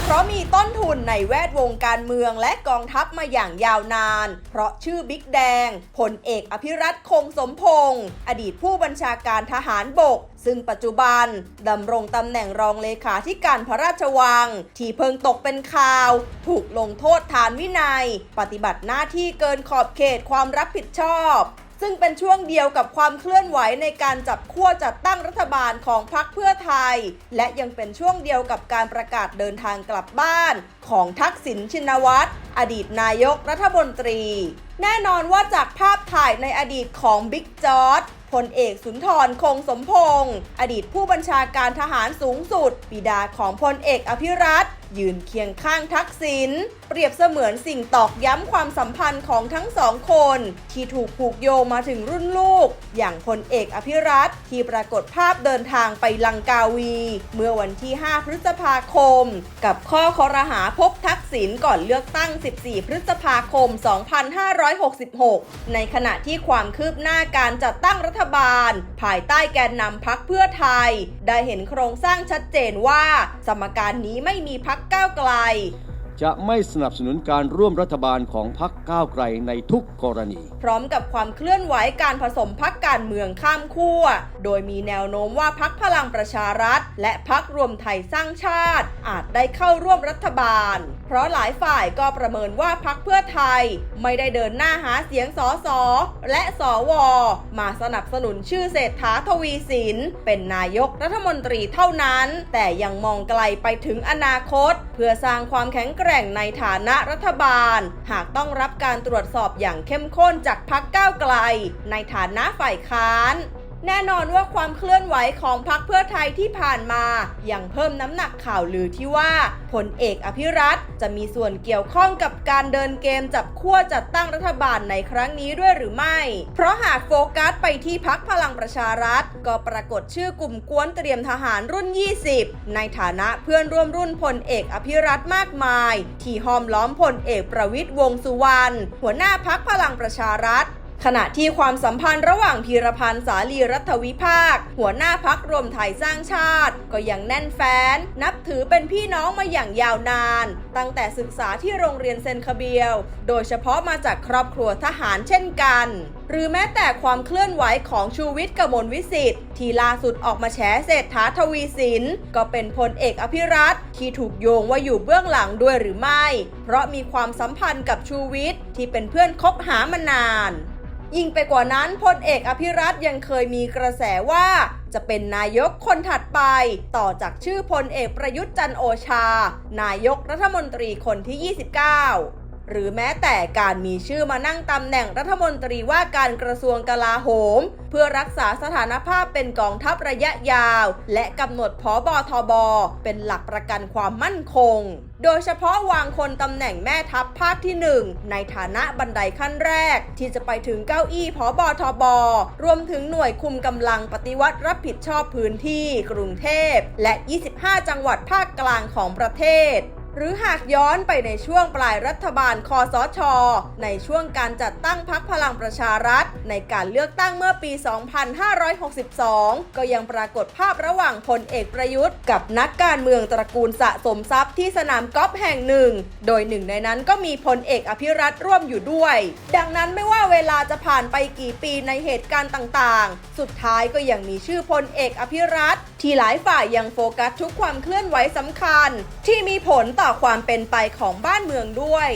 เพราะมีต้นทุนในแวดวงการเมืองและกองทัพมาอย่างยาวนาน เพราะชื่อบิ๊กแดงพลเอกอภิรัตคงสมพงศ์อดีตผู้บัญชาการทหารบก ซึ่งปัจจุบันดำรงตำแหน่งรองเลขาธิการพระราชวัง ที่เพิ่งตกเป็นข่าว ถูกลงโทษฐานวินัย ปฏิบัติหน้าที่เกินขอบเขตความรับผิดชอบ ซึ่งเป็นช่วงเดียวกับความเคลื่อนไหวในการจับขั้วจัดตั้งรัฐบาลของพรรคเพื่อไทย และยังเป็นช่วงเดียวกับการประกาศเดินทางกลับบ้าน ของทักษิณชินวัตรอดีตนายกรัฐมนตรี แน่นอนว่าจากภาพถ่ายในอดีตของบิ๊กจอร์ดพลเอกสุนทรคงสมพงศ์อดีตผู้บัญชาการทหารสูงสุด บิดาของพลเอกอภิรัต ยืนเคียงข้างทักษิณเปรียบเสมือนสิ่งตอกย้ำความสัมพันธ์ของทั้งสองคน ที่ถูกผูกโยงมาถึงรุ่นลูก อย่างพลเอกอภิรัตที่ปรากฏภาพเดินทางไปลังกาวี เมื่อวันที่ 5 พฤษภาคม กับข้อคอรหาพบทักษิณก่อนเลือกตั้ง 14 พฤษภาคม 2566 ในขณะที่ความคืบหน้าการจัดตั้งรัฐบาล ภายใต้แกนนำพักเพื่อไทย ได้เห็นโครงสร้างชัดเจนว่า สมการนี้ไม่มีพักก้าวไกล จะไม่สนับสนุนการร่วมรัฐบาลของพรรคก้าวไกลในทุกกรณี พร้อมกับความเคลื่อนไหวการผสมพักการเมืองข้ามขั้ว โดยมีแนวโน้มว่าพักพลังประชารัฐ และพักรวมไทยสร้างชาติ อาจได้เข้าร่วมรัฐบาล เพราะหลายฝ่ายก็ประเมินว่าพักเพื่อไทย ไม่ได้เดินหน้าหาเสียงสอสอและสอวมาสนับสนุนชื่อเศรษฐาทวีสิน เป็นนายกรัฐมนตรีเท่านั้น แต่ยังมองไกลไปถึงอนาคต เพื่อสร้างความแข็งแกแร่งในฐานะรัฐบาล หากต้องรับการตรวจสอบอย่างเข้มข้นจากพักก้าวไกล ในฐานะฝ่ายค้าน แน่นอนว่าความเคลื่อนไหวของพรรคเพื่อไทยที่ผ่านมายังเพิ่มน้ำหนักข่าวลือที่ว่าพลเอกอภิรัตจะมีส่วนเกี่ยวข้องกับการเดินเกมจับขั้วจัดตั้งรัฐบาลในครั้งนี้ด้วยหรือไม่ เพราะหากโฟกัสไปที่พักพลังประชารัฐ ก็ปรากฏชื่อกลุ่มกวนเตรียมทหารรุ่น 20 ในฐานะเพื่อนร่วมรุ่นพลเอกอภิรัตมากมาย ที่ห้อมล้อมพลเอกประวิตยวงสุวรรณหัวหน้าพักพลังประชารัฐ ขณะที่ความสัมพันธ์ระหว่างพีรพันธ์สาลีรัฐวิภาค หัวหน้าพักรวมไทยสร้างชาติ ก็ยังแน่นแฟน นับถือเป็นพี่น้องมาอย่างยาวนาน ตั้งแต่ศึกษาที่โรงเรียนเซนคาเบียลโดยเฉพาะมาจากครอบครัวทหารเช่นกัน หรือแม้แต่ความเคลื่อนไหวของชูวิทย์กมลวิสิทธิ์ที่ล่าสุดออกมาแฉเศรษฐาทวีสิน ก็เป็นพลเอกอภิรัตที่ถูกโยงว่าอยู่เบื้องหลังด้วยหรือไม่ เพราะมีความสัมพันธ์กับชูวิทย์ที่เป็นเพื่อนคบหามานาน ยิ่งไปกว่านั้นพลเอกอภิรัตยังเคยมีกระแสว่าจะเป็นนายกคนถัดไป ต่อจากชื่อพลเอกประยุทธ์จันโอชา นายกรัฐมนตรีคนที่ 29 หรือแม้แต่การมีชื่อมานั่งตำแหน่งรัฐมนตรีว่าการกระทรวงกลาโหม เพื่อรักษาสถานภาพเป็นกองทัพระยะยาว และกำหนดพอบอทบ เป็นหลักประกันความมั่นคง โดยเฉพาะวางคนตำแหน่งแม่ทัพภาคที่ 1 ในฐานะบันไดขั้นแรก ที่จะไปถึงเก้าอี้พอบอทบ รวมถึงหน่วยคุมกำลังปฏิวัติรับผิดชอบพื้นที่ กรุงเทพ และ 25 จังหวัดภาคกลางของประเทศ หรือหากย้อนไปในช่วงปลายรัฐบาลคอสช ในช่วงการจัดตั้งพักพลังประชารัฐ ในการเลือกตั้งเมื่อปี 2562 ก็ยังปรากฏภาพระหว่างพลเอกประยุทธ์ กับนักการเมืองตระกูลสะสมทรัพย์ที่สนามกอล์ฟแห่งหนึ่ง โดยหนึ่งในนั้นก็มีพลเอกอภิรัตร่วมอยู่ด้วย ดังนั้นไม่ว่าเวลาจะผ่านไปกี่ปีในเหตุการณ์ต่างๆ สุดท้ายก็ยังมีชื่อพลเอกอภิรัต ที่หลายฝ่ายยังโฟกัสทุกความเคลื่อนไหวสำคัญ ที่มีผลต่อความเป็นไปของบ้านเมืองด้วย